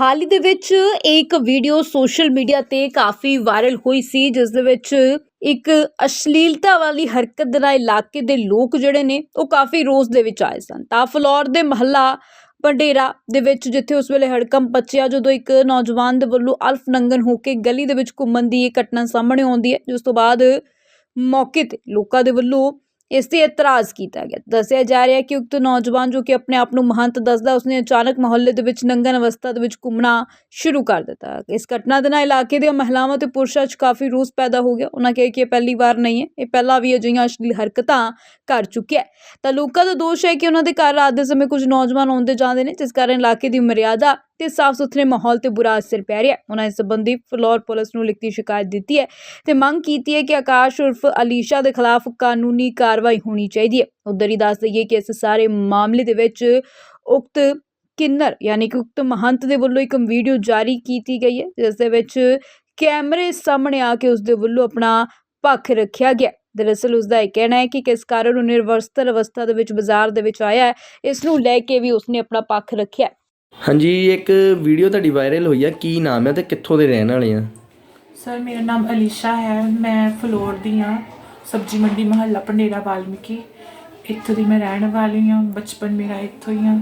ਹਾਲ ਹੀ ਦੇ ਵਿੱਚ ਇੱਕ ਵੀਡੀਓ ਸੋਸ਼ਲ ਮੀਡੀਆ ਤੇ ਕਾਫੀ ਵਾਇਰਲ ਹੋਈ ਸੀ, ਜਿਸ ਦੇ ਵਿੱਚ ਇੱਕ ਅਸ਼ਲੀਲਤਾ ਵਾਲੀ ਹਰਕਤ ਦੇ ਨਾਲ ਇਲਾਕੇ ਦੇ ਲੋਕ ਜਿਹੜੇ ਨੇ, ਉਹ ਕਾਫੀ ਰੋਸ ਦੇ ਵਿੱਚ ਆਏ ਸਨ। ਤਾਂ ਫਲੋਰ ਦੇ ਮਹੱਲਾ ਪੰਡੇਰਾ ਦੇ ਵਿੱਚ, ਜਿੱਥੇ ਉਸ ਵੇਲੇ ਹੜਕੰਪ ਪੱਚਿਆ ਜਦੋਂ ਇੱਕ ਨੌਜਵਾਨ ਦੇ ਵੱਲੋਂ ਅਲਫ ਨੰਗਨ ਹੋ ਕੇ ਗਲੀ ਦੇ ਵਿੱਚ ਘੁੰਮਣ ਦੀ ਇਹ ਘਟਨਾ ਸਾਹਮਣੇ ਆਉਂਦੀ ਹੈ, ਜਿਸ ਤੋਂ ਬਾਅਦ ਮੌਕੇ ਤੇ ਲੋਕਾਂ ਦੇ ਵੱਲੋਂ ਇਸ ਤੇ ਇਤਰਾਜ਼ ਕੀਤਾ ਗਿਆ। ਦੱਸਿਆ ਜਾ ਰਿਹਾ ਹੈ ਕਿ ਉਕਤ ਨੌਜਵਾਨ ਜੋ ਕਿ ਆਪਣੇ ਆਪ ਨੂੰ ਮਹੰਤ ਦੱਸਦਾ, ਉਸਨੇ ਅਚਾਨਕ ਮੁਹੱਲੇ ਦੇ ਵਿੱਚ ਨੰਗਨ ਅਵਸਥਾ ਦੇ ਵਿੱਚ ਘੁੰਮਣਾ ਸ਼ੁਰੂ ਕਰ ਦਿੱਤਾ। ਇਸ ਘਟਨਾ ਦੇ ਨਾਲ ਇਲਾਕੇ ਦੀਆਂ ਮਹਿਲਾਵਾਂ ਤੇ ਪੁਰਸ਼ਾਂ 'ਚ ਕਾਫੀ ਰੋਸ ਪੈਦਾ ਹੋ ਗਿਆ। ਉਹਨਾਂ ਕਿਹਾ ਕਿ ਇਹ ਪਹਿਲੀ ਵਾਰ ਨਹੀਂ ਹੈ। ਇਹ ਪਹਿਲਾਂ ਵੀ ਅਜਿਹੀਆਂ ਅਸ਼ਲੀਲ ਹਰਕਤਾਂ ਕਰ ਚੁੱਕਿਆ ਹੈ। ਤਾਂ ਲੋਕਾਂ ਦਾ ਦੋਸ਼ ਹੈ ਕਿ ਉਹਨਾਂ ਦੇ ਘਰ ਰਾਤ ਦੇ ਸਮੇਂ ਕੁਝ ਨੌਜਵਾਨ ਆਉਂਦੇ ਜਾਂਦੇ ਨੇ, ਜਿਸ ਕਾਰਨ ਇਲਾਕੇ ਦੀ ਮਰਿਆਦਾ ਤੇ ਸਾਫ਼ ਸੁਥਰੇ ਮਾਹੌਲ ਤੇ ਬੁਰਾ ਅਸਰ ਪੈ ਰਿਹਾ ਹੈ। ਉਹਨਾਂ ਇਸ ਸੰਬੰਧੀ ਫਲੋਰ ਪੁਲਿਸ ਨੂੰ ਲਿਖਤੀ ਸ਼ਿਕਾਇਤ ਦਿੱਤੀ ਹੈ ਤੇ ਮੰਗ ਕੀਤੀ ਹੈ ਕਿ ਆਕਾਸ਼ ਉਰਫ ਅਲੀਸ਼ਾ ਦੇ ਖਿਲਾਫ ਕਾਨੂੰਨੀ ਕਾਰਵਾਈ ਹੋਣੀ ਚਾਹੀਦੀ ਹੈ। ਉਧਰ ਹੀ ਦੱਸ ਦਈਏ ਕਿ ਇਸ ਸਾਰੇ ਮਾਮਲੇ ਦੇ ਵਿੱਚ ਉਕਤ ਕਿੰਨਰ ਯਾਨੀ ਕਿ ਉਕਤ ਮਹੰਤ ਦੇ ਵੱਲੋਂ ਇੱਕ ਵੀਡੀਓ ਜਾਰੀ ਕੀਤੀ ਗਈ ਹੈ, ਜਿਸ ਦੇ ਵਿੱਚ ਕੈਮਰੇ ਸਾਹਮਣੇ ਆ ਕੇ ਉਸ ਦੇ ਵੱਲੋਂ ਆਪਣਾ ਪੱਖ ਰੱਖਿਆ ਗਿਆ ਦਰਅਸਲ ਉਸ ਦਾ ਇਹ ਕਹਿਣਾ ਹੈ ਕਿ ਕਿਸ ਕਾਰਨ ਉਹ ਨਿਰਵਸਤਰ ਅਵਸਥਾ ਦੇ ਵਿੱਚ ਬਾਜ਼ਾਰ ਦੇ ਵਿੱਚ ਆਇਆ ਹੈ, ਇਸ ਨੂੰ ਲੈ ਕੇ ਵੀ ਉਸਨੇ ਆਪਣਾ ਪੱਖ ਰੱਖਿਆ ਹਾਂਜੀ, ਇੱਕ ਵੀਡੀਓ ਤੁਹਾਡੀ ਵਾਇਰਲ ਹੋਈ ਆ। ਕੀ ਨਾਮ ਹੈ ਤੇ ਕਿੱਥੋਂ ਦੇ ਰਹਿਣ ਵਾਲੇ ਆ? ਸਰ ਮੇਰਾ ਨਾਮ ਅਲੀਸ਼ਾ ਹੈ। ਮੈਂ ਫਲੋਰ ਦੀ ਹਾਂ। ਸਬਜੀ ਮੰਡੀ ਮਹੱਲਾ ਪੰਡੇਰਾ ਵਾਲਮੀਕੀ। ਇੱਥੋਂ ਦੀ ਮੈਂ ਰਹਿਣ ਵਾਲੀ ਹਾਂ। ਬਚਪਨ ਮੇਰਾ ਇੱਥੋਂ ਹੀ ਆ।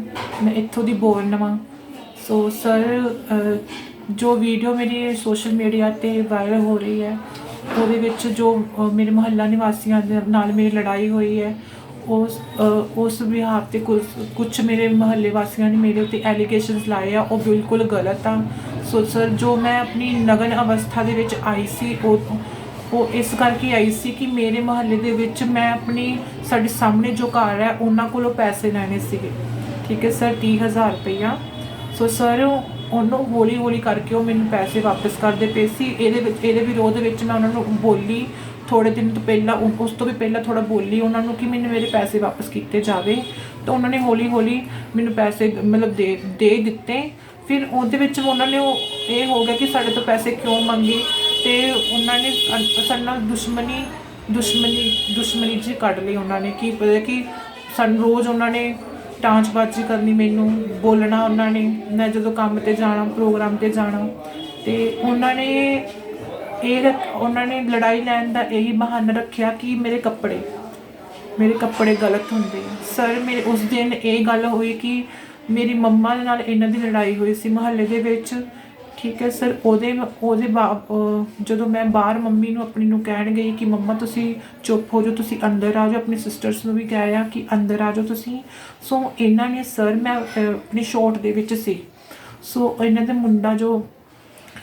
ਮੈਂ ਇੱਥੋਂ ਦੀ ਬੋਰਨ ਹਾਂ ਸੋ ਸਰ ਜੋ ਵੀਡੀਓ ਮੇਰੀ ਸੋਸ਼ਲ ਮੀਡੀਆ ਤੇ ਵਾਇਰਲ ਹੋ ਰਹੀ ਹੈ, ਉਹਦੇ ਵਿੱਚ ਜੋ ਮੇਰੇ ਮਹੱਲਾ ਨਿਵਾਸੀਆਂ ਦੇ ਨਾਲ ਮੇਰੀ ਲੜਾਈ ਹੋਈ ਹੈ ਉਸ ਉਸ ਵਿਹਾਰ ਤੇ ਕੁਝ ਕੁਝ ਮੇਰੇ ਮਹੱਲੇ ਵਾਸੀਆਂ ਨੇ ਮੇਰੇ ਉੱਤੇ ਐਲੀਗੇਸ਼ਨਸ ਲਾਏ ਆ, ਉਹ ਬਿਲਕੁਲ ਗਲਤ ਆ। ਸੋ ਸਰ ਜੋ ਮੈਂ ਆਪਣੀ ਨਗਨ ਅਵਸਥਾ ਦੇ ਵਿੱਚ ਆਈ ਸੀ, ਉਹ ਉਹ ਇਸ ਕਰਕੇ ਆਈ ਸੀ ਕਿ ਮੇਰੇ ਮਹੱਲੇ ਦੇ ਵਿੱਚ ਮੈਂ ਆਪਣੀ, ਸਾਡੇ ਸਾਹਮਣੇ ਜੋ ਘਰ ਹੈ, ਉਹਨਾਂ ਕੋਲੋਂ ਪੈਸੇ ਲੈਣੇ ਸੀਗੇ। ਠੀਕ ਹੈ ਸਰ 30000 ਰੁਪਈਆ। ਸੋ ਸਰ ਉਹਨੂੰ ਹੌਲੀ ਹੌਲੀ ਕਰਕੇ ਉਹ ਮੈਨੂੰ ਪੈਸੇ ਵਾਪਸ ਕਰਦੇ ਪਏ ਸੀ। ਇਹਦੇ ਵਿੱਚ, ਇਹਦੇ ਵਿਰੋਧ ਵਿੱਚ ਮੈਂ ਉਹਨਾਂ ਨੂੰ ਬੋਲੀ ਥੋੜੇ ਦਿਨ ਤੋਂ ਪਹਿਲਾਂ ਉ- ਉਸ ਤੋਂ ਵੀ ਪਹਿਲਾਂ ਥੋੜਾ ਬੋਲੀ ਉਹਨਾਂ ਨੂੰ ਕਿ ਮੈਨੂੰ ਮੇਰੇ ਪੈਸੇ ਵਾਪਸ ਕੀਤੇ ਜਾਵੇ। ਤਾਂ ਉਹਨਾਂ ਨੇ ਹੌਲੀ ਹੌਲੀ ਮੈਨੂੰ ਪੈਸੇ ਮਤਲਬ ਦੇ ਦੇ ਦਿੱਤੇ। ਫਿਰ ਉਹਦੇ ਵਿੱਚ ਉਹਨਾਂ ਨੇ ਉਹ ਇਹ ਹੋ ਗਿਆ ਕਿ ਸਾਡੇ ਤੋਂ ਪੈਸੇ ਕਿਉਂ ਮੰਗੇ? ਤੇ ਉਹਨਾਂ ਨੇ ਅ- ਸਾਡੇ ਨਾਲ ਦੁਸ਼ਮਣੀ ਦੁਸ਼ਮਣੀ ਦੁਸ਼ਮਣੀ ਜੀ ਕੱਢ ਲਈ ਉਹਨਾਂ ਨੇ ਕੀ ਪਤਾ ਕਿ ਸਾਨੂੰ ਰੋਜ਼ ਉਹਨਾਂ ਨੇ ਟਾਂਚਬਾਜ਼ੀ ਕਰਨੀ ਮੈਨੂੰ, ਬੋਲਣਾ ਉਹਨਾਂ ਨੇ, ਮੈਂ ਜਦੋਂ ਕੰਮ ਤੇ ਜਾਣਾ, ਪ੍ਰੋਗਰਾਮ ਤੇ ਜਾਣਾ। ਤੇ ਉਹਨਾਂ ਨੇ ਇਹ ਉਹਨਾਂ ਨੇ ਲੜਾਈ ਲੈਣ ਦਾ ਇਹੀ ਬਹਾਨਾ ਰੱਖਿਆ ਕਿ ਮੇਰੇ ਕੱਪੜੇ ਮੇਰੇ ਕੱਪੜੇ ਗਲਤ ਹੁੰਦੇ ਆ। ਸਰ ਮੇਰੇ ਉਸ ਦਿਨ ਇਹ ਗੱਲ ਹੋਈ ਕਿ ਮੇਰੀ ਮੰਮਾ ਦੇ ਨਾਲ ਇਹਨਾਂ ਦੀ ਲੜਾਈ ਹੋਈ ਸੀ ਮੁਹੱਲੇ ਦੇ ਵਿੱਚ। ਠੀਕ ਹੈ ਸਰ ਉਹਦੇ ਉਹਦੇ ਬਾ- ਜਦੋਂ ਮੈਂ ਬਾਹਰ ਮੰਮੀ ਨੂੰ ਆਪਣੀ ਨੂੰ ਕਹਿਣ ਗਈ ਕਿ ਮੰਮਾ ਤੁਸੀਂ ਚੁੱਪ ਹੋ ਜਾਓ, ਤੁਸੀਂ ਅੰਦਰ ਆ ਜਾਓ, ਆਪਣੀ ਸਿਸਟਰਸ ਨੂੰ ਵੀ ਕਹਿਆ ਕਿ ਅੰਦਰ ਆ ਜਾਓ ਤੁਸੀਂ। ਸੋ ਇਹਨਾਂ ਨੇ ਸਰ ਮੈਂ ਆਪਣੀ ਸ਼ੋਟ ਦੇ ਵਿੱਚ ਸੀ। ਸੋ ਇਹਨਾਂ ਦੇ ਮੁੰਡਾ ਜੋ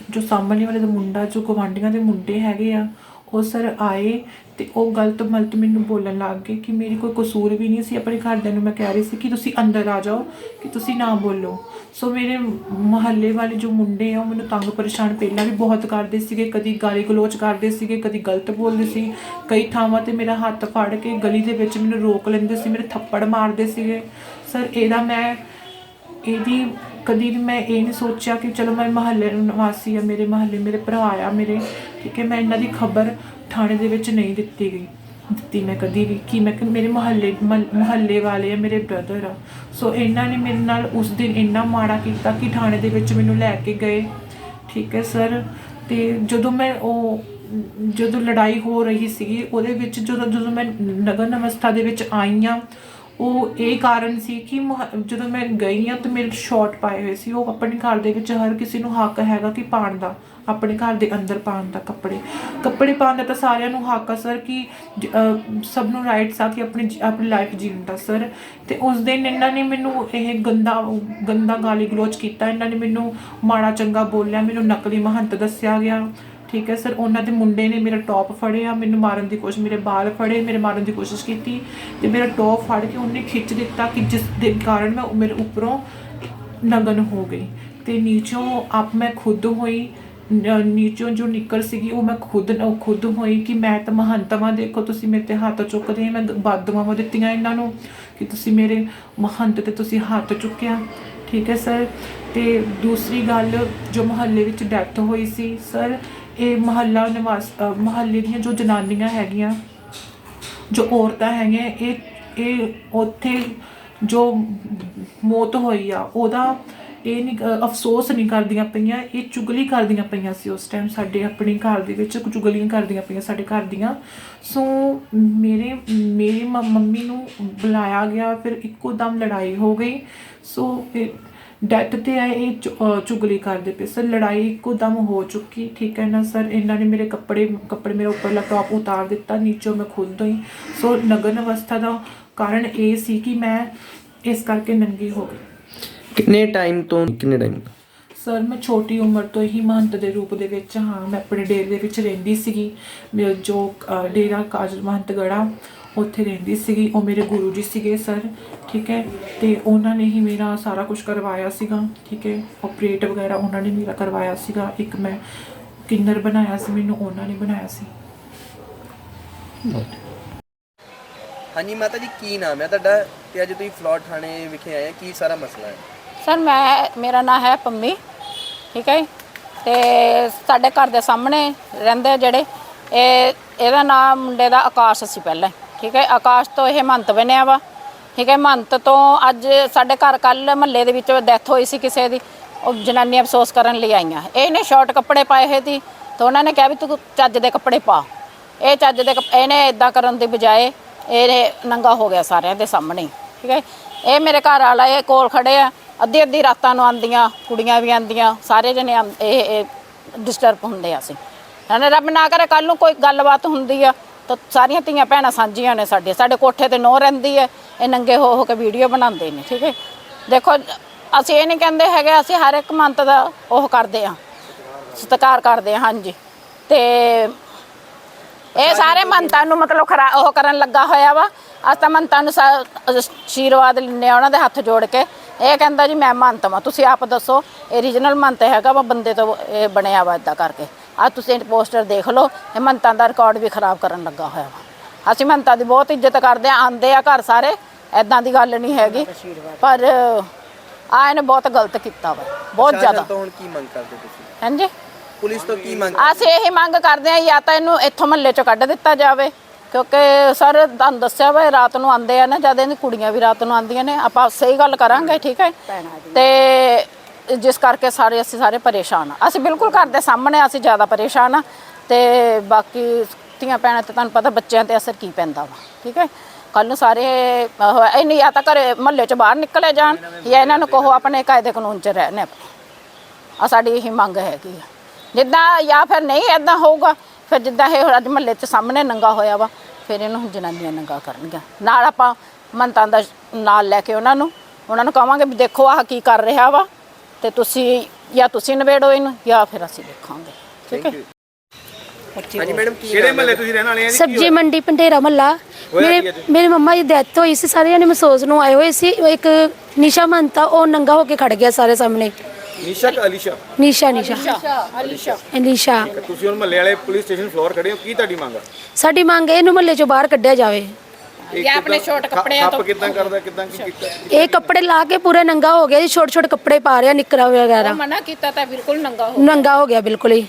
ਜੋ ਸਾਹਮਣੇ ਵਾਲੇ ਦਾ ਮੁੰਡਾ, ਜੋ ਗਵਾਂਢੀਆਂ ਦੇ ਮੁੰਡੇ ਹੈਗੇ ਆ, ਉਹ ਸਰ ਆਏ ਤੇ ਉਹ ਗਲਤ ਮਲਤ ਮੈਨੂੰ ਬੋਲਣ ਲੱਗ ਗਏ ਕਿ ਮੇਰੀ ਕੋਈ ਕਸੂਰ ਵੀ ਨਹੀਂ ਸੀ ਆਪਣੇ ਘਰਦਿਆਂ ਨੂੰ ਮੈਂ ਕਹਿ ਰਹੀ ਸੀ ਕਿ ਤੁਸੀਂ ਅੰਦਰ ਆ ਜਾਓ, ਕਿ ਤੁਸੀਂ ਨਾ ਬੋਲੋ। ਸੋ ਮੇਰੇ ਮਹੱਲੇ ਵਾਲੇ ਜੋ ਮੁੰਡੇ ਆ, ਉਹ ਮੈਨੂੰ ਤੰਗ ਪਰੇਸ਼ਾਨ ਪਹਿਲਾਂ ਵੀ ਬਹੁਤ ਕਰਦੇ ਸੀਗੇ, ਕਦੀ ਗਾਲੀ ਗਲੋਚ ਕਰਦੇ ਸੀਗੇ, ਕਦੀ ਗਲਤ ਬੋਲਦੇ ਸੀ। ਕਈ ਥਾਵਾਂ ਤੇ ਮੇਰਾ ਹੱਥ ਫੜ ਕੇ ਗਲੀ ਦੇ ਵਿੱਚ ਮੈਨੂੰ ਰੋਕ ਲੈਂਦੇ ਸੀ, ਮੇਰੇ ਥੱਪੜ ਮਾਰਦੇ ਸੀਗੇ। ਸਰ, ਇਹਦਾ ਮੈਂ, ਇਹਦੀ ਕਦੀ ਵੀ ਮੈਂ ਇਹ ਨਹੀਂ ਸੋਚਿਆ ਕਿ ਚਲੋ ਮੈਂ ਮਹੱਲੇ ਨਿਵਾਸੀ ਆ, ਮੇਰੇ ਮਹੱਲੇ, ਮੇਰੇ ਭਰਾ ਆ, ਮੇਰੇ, ਠੀਕ ਹੈ, ਮੈਂ ਇਹਨਾਂ ਦੀ ਖਬਰ ਥਾਣੇ ਦੇ ਵਿੱਚ ਨਹੀਂ ਦਿੱਤੀ ਗਈ, ਦਿੱਤੀ ਮੈਂ ਕਦੀ ਵੀ, ਕਿ ਮੈਂ ਕਿ ਮੇਰੇ ਮਹੱਲੇ ਮਹੱਲੇ ਵਾਲੇ ਆ, ਮੇਰੇ ਬ੍ਰਦਰ ਆ। ਸੋ ਇਹਨਾਂ ਨੇ ਮੇਰੇ ਨਾਲ ਉਸ ਦਿਨ ਇੰਨਾ ਮਾੜਾ ਕੀਤਾ ਕਿ ਥਾਣੇ ਦੇ ਵਿੱਚ ਮੈਨੂੰ ਲੈ ਕੇ ਗਏ, ਠੀਕ ਹੈ, ਸਰ। ਤੇ ਜਦੋਂ ਮੈਂ ਉਹ, ਜਦੋਂ ਲੜਾਈ ਹੋ ਰਹੀ ਸੀਗੀ, ਉਹਦੇ ਵਿੱਚ ਜਦੋਂ ਜਦੋਂ ਮੈਂ ਨਗਰ ਅਵਸਥਾ ਦੇ ਵਿੱਚ ਆਈ ਹਾਂ ਉਹ ਇਹ ਕਾਰਨ ਸੀ ਕਿ ਮੁਹ- ਜਦੋਂ ਮੈਂ ਗਈ ਆ ਤੇ ਮੇਰੇ ਸ਼ਾਰਟ ਪਾਏ ਹੋਏ ਸੀ, ਉਹ ਆਪਣੇ ਘਰ ਦੇ ਵਿੱਚ ਹਰ ਕਿਸੇ ਨੂੰ ਹੱਕ ਹੈਗਾ ਕਿ ਪਾਣ ਦਾ, ਆਪਣੇ ਘਰ ਦੇ ਅੰਦਰ ਪਾਣ ਦਾ ਕੱਪੜੇ। ਕੱਪੜੇ ਪਾਉਣ ਦਾ ਤਾਂ ਸਾਰਿਆਂ ਨੂੰ ਹੱਕ ਆ ਸਰ ਕਿ ਸਭ ਨੂੰ ਰਾਈਟਸ ਆ ਕਿ ਆਪਣੀ ਜ- ਆਪਣੀ ਲਾਈਫ ਜੀਣ ਦਾ ਸਰ। ਤੇ ਉਸ ਦਿਨ ਇਹਨਾਂ ਨੇ ਮੈਨੂੰ ਇਹ ਗੰਦਾ ਗੰਦਾ ਗਾਲੀ ਗਲੋਚ ਕੀਤਾ, ਇਹਨਾਂ ਨੇ ਮੈਨੂੰ ਮਾੜਾ ਚੰਗਾ ਬੋਲਿਆ, ਮੈਨੂੰ ਨਕਲੀ ਮਹੰਤ ਦੱਸਿਆ ਗਿਆ। ਠੀਕ ਹੈ ਸਰ, ਉਹਨਾਂ ਦੇ ਮੁੰਡੇ ਨੇ ਮੇਰਾ ਟੌਪ ਫੜਿਆ, ਮੈਨੂੰ ਮਾਰਨ ਦੀ ਕੋਸ਼ਿਸ਼, ਮੇਰੇ ਬਾਲ ਫੜੇ, ਮੇਰੇ ਮਾਰਨ ਦੀ ਕੋਸ਼ਿਸ਼ ਕੀਤੀ ਤੇ ਮੇਰਾ ਟੌਪ ਫੜ ਕੇ ਉਹਨੇ ਖਿੱਚ ਦਿੱਤਾ ਕਿ ਜਿਸ ਦੇ ਕਾਰਨ ਮੈਂ ਮੇਰੇ ਉੱਪਰੋਂ ਨਗਨ ਹੋ ਗਈ ਤੇ ਨੀਚੋਂ ਆਪ ਮੈਂ ਖੁਦ ਹੋਈ ਨੀਚੋਂ ਜੋ ਨਿਕਲ ਸੀਗੀ ਉਹ ਮੈਂ ਖੁਦ ਖੁਦ ਹੋਈ ਕਿ ਮੈਂ ਤਾਂ ਮਹੰਤਵਾਂ, ਦੇਖੋ ਤੁਸੀਂ ਮੇਰੇ ਤੇ ਹੱਥ ਚੁੱਕਦੇ ਮੈਂ ਬਦਦੁਆਵਾਂ ਦਿੱਤੀਆਂ ਇਹਨਾਂ ਨੂੰ ਕਿ ਤੁਸੀਂ ਮੇਰੇ ਮਹੰਤ ਤੇ ਤੁਸੀਂ ਹੱਥ ਚੁੱਕਿਆ, ਠੀਕ ਹੈ ਸਰ। ਤੇ ਦੂਸਰੀ ਗੱਲ, ਜੋ ਮੁਹੱਲੇ ਵਿੱਚ ਡੈਥ ਹੋਈ ਸੀ, ਸਰ ਇਹ ਮੁਹੱਲਾ ਨਿਵਾਸ ਅ, ਮੁਹੱਲੇ ਦੀਆਂ ਜੋ ਜਨਾਨੀਆਂ ਹੈਗੀਆਂ ਜੋ ਔਰਤਾਂ ਹੈਗੀਆਂ ਇਹ ਇਹ ਉੱਥੇ ਜੋ ਮੌਤ ਹੋਈ ਆ ਉਹਦਾ ਇਹ ਨਹੀਂ ਅਫਸੋਸ ਨਹੀਂ ਕਰਦੀਆਂ ਪਈਆਂ ਇਹ ਚੁਗਲੀ ਕਰਦੀਆਂ ਪਈਆਂ ਸੀ ਉਸ ਟਾਈਮ ਸਾਡੇ ਆਪਣੇ ਘਰ ਦੇ ਵਿੱਚ ਚੁਗਲੀਆਂ ਕਰਦੀਆਂ ਪਈਆਂ ਸਾਡੇ ਘਰ ਦੀਆਂ। ਸੋ ਮੇਰੇ ਮੇਰੀ ਮ- ਮੰਮੀ ਨੂੰ ਬੁਲਾਇਆ ਗਿਆ ਫਿਰ ਇੱਕੋ ਦਮ ਲੜਾਈ ਹੋ ਗਈ। ਸੋ ਫਿਰ ਡੈਥ ਤੇ ਆਏ ਇਹ ਚੁਗਲੀ ਕਰਦੇ ਪਏ। ਸਰ ਲੜਾਈ ਇੱਕੋ ਦਮ ਹੋ ਚੁੱਕੀ ਠੀਕ ਹੈ ਨਾ ਸਰ? ਇਹਨਾਂ ਨੇ ਮੇਰੇ ਕੱਪੜੇ ਕੱਪੜੇ ਮੇਰਾ ਉੱਪਰਲਾ ਟੌਪ ਉਤਾਰ ਦਿੱਤਾ ਨੀਚੋਂ ਮੈਂ ਖੁਦ ਹੋਈ ਸੋ ਨਗਨ ਅਵਸਥਾ ਦਾ ਕਾਰਨ ਇਹ ਸੀ ਕਿ ਮੈਂ ਇਸ ਕਰਕੇ ਨੰਗੀ ਹੋ ਗਈ। ਕਿੰਨੇ ਟਾਈਮ ਤੋਂ ਕਿੰਨੇ ਟਾਈਮ ਸਰ ਮੈਂ ਛੋਟੀ ਉਮਰ ਤੋਂ ਹੀ ਮਹੰਤ ਦੇ ਰੂਪ ਦੇ ਵਿੱਚ ਹਾਂ ਮੈਂ ਆਪਣੇ ਡੇਰੇ ਦੇ ਵਿੱਚ ਰਹਿੰਦੀ ਸੀਗੀ। ਜੋ ਡੇਰਾ ਕਾਜਲ ਮਹੰਤ ਗੜਾ ਉੱਥੇ ਰਹਿੰਦੀ ਸੀਗੀ ਉਹ ਮੇਰੇ ਗੁਰੂ ਜੀ ਸੀਗੇ ਸਰ ਠੀਕ ਹੈ? ਤੇ ਉਹਨਾਂ ਨੇ ਹੀ ਮੇਰਾ ਸਾਰਾ ਕੁਝ ਕਰਵਾਇਆ ਸੀਗਾ ਠੀਕ ਹੈ? ਆਪਰੇਟ ਵਗੈਰਾ ਉਹਨਾਂ ਨੇ ਮੇਰਾ ਕਰਵਾਇਆ ਸੀਗਾ ਇੱਕ ਮੈਂ ਕਿੰਨਰ ਬਣਾਇਆ ਸੀ ਮੈਨੂੰ ਉਹਨਾਂ ਨੇ ਬਣਾਇਆ ਸੀ। ਹਾਂਜੀ ਮਾਤਾ ਜੀ ਕੀ ਨਾਮ ਹੈ ਤੁਹਾਡਾ? ਤੇ ਅੱਜ ਤੁਸੀਂ ਫਲੋਰ ਥਾਣੇ ਵਿਖੇ ਆਏ ਆ ਕੀ ਸਾਰਾ ਮਸਲਾ ਹੈ? ਸਰ ਮੈਂ ਮੇਰਾ ਨਾਮ ਹੈ ਪੰਮੀ ਠੀਕ ਹੈ ਜੀ। ਤੇ ਸਾਡੇ ਘਰ ਦੇ ਸਾਹਮਣੇ ਰਹਿੰਦੇ ਜਿਹੜੇ ਇਹ ਇਹਦਾ ਨਾਮ ਮੁੰਡੇ ਦਾ ਆਕਾਸ਼ ਸੀ ਪਹਿਲਾਂ। ਠੀਕ ਹੈ, ਆਕਾਸ਼ ਤੋਂ ਇਹ ਮੰਤ ਬਣਿਆ ਵਾ। ਠੀਕ ਹੈ, ਮੰਤ ਤੋਂ ਅੱਜ ਸਾਡੇ ਘਰ ਕੱਲ ਮਹੱਲੇ ਦੇ ਵਿੱਚ ਡੈਥ ਹੋਈ ਸੀ ਕਿਸੇ ਦੀ। ਉਹ ਜਨਾਨੀਆਂ ਅਫਸੋਸ ਕਰਨ ਲਈ ਆਈਆਂ। ਇਹਨੇ ਸ਼ਾਰਟ ਕੱਪੜੇ ਪਾਏ ਹੋਏ ਸੀ, ਤਾਂ ਉਹਨਾਂ ਨੇ ਕਿਹਾ ਵੀ ਤੂੰ ਚੱਜ ਦੇ ਕੱਪੜੇ ਪਾ। ਇਹ ਚੱਜ ਦੇ ਕੱਪ- ਇਹਨੇ ਇਦਾਂ ਕਰਨ ਦੀ ਬਜਾਏ ਇਹ ਨੰਗਾ ਹੋ ਗਿਆ ਸਾਰਿਆਂ ਦੇ ਸਾਹਮਣੇ। ਠੀਕ ਹੈ, ਇਹ ਮੇਰੇ ਘਰ ਵਾਲਾ ਇਹ ਕੋਲ ਖੜੇ ਆ। ਅੱਧੀ ਅੱਧੀ ਰਾਤਾਂ ਨੂੰ ਆਂਦੀਆਂ ਕੁੜੀਆਂ ਵੀ ਆਂਦੀਆਂ ਸਾਰੇ ਜਣੇ ਆਂ- ਇਹ ਡਿਸਟਰਬ ਹੁੰਦੇ ਆ ਅਸੀਂ। ਹਨਾ, ਰੱਬ ਨਾ ਕਰੇ ਕੱਲ ਨੂੰ ਕੋਈ ਗੱਲਬਾਤ ਹੁੰਦੀ ਆ। ਤਾਂ ਸਾਰੀਆਂ ਧੀਆਂ ਭੈਣਾਂ ਸਾਂਝੀਆਂ ਨੇ ਸਾਡੇ। ਸਾਡੇ ਕੋਠੇ ਤੇ ਨੋ ਰਹਿੰਦੀ ਹੈ ਇਹ ਨੰਗੇ ਹੋ ਹੋ ਕੇ ਵੀਡੀਓ ਬਣਾਉਂਦੇ ਨੇ ਠੀਕ ਹੈ? ਦੇਖੋ ਅਸੀਂ ਇਹ ਨਹੀਂ ਕਹਿੰਦੇ ਹੈਗੇ ਅਸੀਂ ਹਰ ਇੱਕ ਮੰਤ ਦਾ ਉਹ ਕਰਦੇ ਆ ਸਤਿਕਾਰ ਕਰਦੇ ਆ ਹਾਂਜੀ। ਤੇ ਇਹ ਸਾਰੇ ਮੰਤਾਂ ਨੂੰ ਮਤਲਬ ਖਰਾ ਉਹ ਕਰਨ ਲੱਗਾ ਹੋਇਆ ਵਾ। ਅੱਜ ਤਾਂ ਮੰਤਾਂ ਨੂੰ ਆਸ਼ੀਰਵਾਦ ਲੈਣੇ ਉਹਨਾਂ ਦੇ ਹੱਥ ਜੋੜ ਕੇ। ਇਹ ਕਹਿੰਦਾ ਜੀ ਮੈਂ ਮੰਤ ਵਾਂ ਤੁਸੀਂ ਆਪ ਦੱਸੋ ਇਹ ਰੀਜਨਲ ਮੰਤ ਹੈਗਾ ਵਾ ਬੰਦੇ ਤੋਂ ਇਹ ਬਣਿਆ ਵਾ ਇਦਾਂ ਕਰਕੇ। ਆ ਤੁਸੀਂ ਪੋਸਟਰ ਦੇਖ ਲਓ ਇਹ ਮੰਤਾਂ ਦਾ ਰਿਕਾਰਡ ਵੀ ਖਰਾਬ ਕਰਨ ਲੱਗਾ ਹੋਇਆ ਵਾ। ਅਸੀਂ ਮੰਤਾਂ ਦੀ ਬਹੁਤ ਇੱਜ਼ਤ ਕਰਦੇ ਆ ਆਂਦੇ ਆ ਘਰ ਸਾਰੇ ਐਦਾਂ ਦੀ ਗੱਲ ਨਹੀਂ ਹੈਗੀ ਪਰ ਆ ਇਹਨੇ ਬਹੁਤ ਗਲਤ ਕੀਤਾ ਵਾ ਬਹੁਤ ਜ਼ਿਆਦਾ। ਤੋਂ ਹੁਣ ਕੀ ਮੰਗ ਕਰਦੇ ਤੁਸੀਂ? ਹਾਂਜੀ? ਪੁਲਿਸ ਤੋਂ ਕੀ ਮੰਗ ਅਸੀਂ ਇਹ ਮੰਗ ਕਰਦੇ ਹਾਂ ਜਾਂ ਤਾਂ ਇਹਨੂੰ ਇੱਥੋਂ ਮਹੱਲੇ ਚੋਂ ਕੱਢ ਦਿੱਤਾ ਜਾਵੇ ਕਿਉਂਕਿ ਸਰ ਤੁਹਾਨੂੰ ਦੱਸਿਆ ਵਾ ਇਹ ਰਾਤ ਨੂੰ ਆਉਂਦੇ ਆ ਨਾ ਜਦ ਇਹਦੀ ਕੁੜੀਆਂ ਵੀ ਰਾਤ ਨੂੰ ਆਉਂਦੀਆਂ ਨੇ ਆਪਾਂ ਸਹੀ ਗੱਲ ਕਰਾਂਗੇ ਠੀਕ ਹੈ? ਤੇ ਜਿਸ ਕਰਕੇ ਸਾਰੇ ਅਸੀਂ ਸਾਰੇ ਪਰੇਸ਼ਾਨ ਆ ਅਸੀਂ ਬਿਲਕੁਲ ਘਰ ਦੇ ਸਾਹਮਣੇ ਅਸੀਂ ਜ਼ਿਆਦਾ ਪਰੇਸ਼ਾਨ ਆ ਤੇ ਬਾਕੀ ਧੀਆਂ ਭੈਣਾਂ ਤੇ ਤੁਹਾਨੂੰ ਪਤਾ ਬੱਚਿਆਂ ਤੇ ਅਸਰ ਕੀ ਪੈਂਦਾ ਵਾ, ਠੀਕ ਹੈ? ਕੱਲ ਨੂੰ ਸਾਰੇ ਉਹ ਜਾਂ ਤਾਂ ਘਰੇ ਮਹੱਲੇ ਚ ਬਾਹਰ ਨਿਕਲੇ ਜਾਣ ਜਾਂ ਇਹਨਾਂ ਨੂੰ ਕਹੋ ਆਪਣੇ ਕਾਇਦੇ ਕਾਨੂੰਨ ਚ ਰਹਿਣ ਆਪਣੇ। ਆ ਸਾਡੀ ਇਹੀ ਮੰਗ ਹੈਗੀ ਆ। ਜਿੱਦਾਂ ਜਾਂ ਫਿਰ ਨਹੀਂ ਐਦਾਂ ਹੋਊਗਾ, ਫਿਰ ਜਿੱਦਾਂ ਇਹ ਅੱਜ ਮਹੱਲੇ 'ਚ ਸਾਹਮਣੇ ਨੰਗਾ ਹੋਇਆ ਵਾ, ਫਿਰ ਇਹਨੂੰ ਜਨਾਨੀਆਂ ਨੰਗਾ ਕਰਨਗੀਆਂ। ਨਾਲ ਆਪਾਂ ਮੰਤਾਂ ਦਾ ਨਾਲ ਲੈ ਕੇ ਉਹਨਾਂ ਨੂੰ ਉਹਨਾਂ ਨੂੰ ਕਹਾਂਗੇ ਵੀ ਦੇਖੋ ਆਹ ਕੀ ਕਰ ਰਿਹਾ ਵਾ। ਤੇ ਤੁਸੀਂ ਜਾਂ ਤੁਸੀਂ ਨਿਬੇੜੋ ਇਹਨੂੰ ਜਾਂ ਫਿਰ ਅਸੀਂ ਦੇਖਾਂਗੇ। ਠੀਕ ਹੈ? ਹਾਂਜੀ ਮੈਡਮ ਕੀ ਕਿਹੜੇ ਮਹੱਲੇ ਤੁਸੀਂ ਰਹਿਣ ਵਾਲੇ ਆ ਜੀ? ਸਬਜੀ ਮੰਡੀ ਪੰਡੇਰਾ ਮੱਲਾ ਮੇਰੇ ਮੇਰੇ ਮੰਮਾ ਦੀ ਡੈਥ ਹੋਈ ਸੀ ਸਾਰੇ ਜਣੇ ਮਹਿਸੂਸ ਨੂੰ ਆਏ ਹੋਏ ਸੀ। ਇੱਕ ਨਿਸ਼ਾ ਮੰਤਾ ਉਹ ਨੰਗਾ ਹੋ ਕੇ ਖੜ ਗਿਆ ਸਾਰੇ ਸਾਹਮਣੇ। ਨਿਸ਼ਾ ਕਿ ਅਲੀਸ਼ਾ? ਨਿਸ਼ਾ ਨਿਸ਼ਾ। ਅਲੀਸ਼ਾ ਨਿਸ਼ਾ। ਤੁਸੀਂ ਹੁਣ ਮਹੱਲੇ ਵਾਲੇ ਪੁਲਿਸ ਸਟੇਸ਼ਨ ਫਲੋਰ ਖੜੇ ਹੋ ਕੀ ਤੁਹਾਡੀ ਮੰਗ ਆ? ਸਾਡੀ ਮੰਗ ਹੈ ਇਹਨੂੰ ਮਹੱਲੇ ਚੋਂ ਬਾਹਰ ਕੱਢਿਆ ਜਾਵੇ। ਇਹ ਜਾਂ ਆਪਣੇ ਕਿੱਦਾਂ- ਸ਼ੋਰਟ ਕੱਪੜਿਆਂ ਖੱਪ ਤੋਂ- ਕਿਦਾਂ ਕਰਦਾ ਕਿਦਾਂ ਕੀ ਕੀਤਾ? ਇਹ ਕੱਪੜੇ ਲਾ ਕੇ ਪੂਰੇ ਨੰਗਾ ਹੋ ਗਿਆ ਜੀ ਛੋਟੇ ਛੋਟੇ ਕੱਪੜੇ ਪਾ ਰਿਹਾ ਨਿੱਕਰਾਂ ਵਗੈਰਾ। ਮਨਾ ਕੀਤਾ ਤਾਂ ਬਿਲਕੁਲ ਨੰਗਾ ਹੋ ਨੰਗਾ ਹੋ ਗਿਆ ਬਿਲਕੁਲ ਹੀ।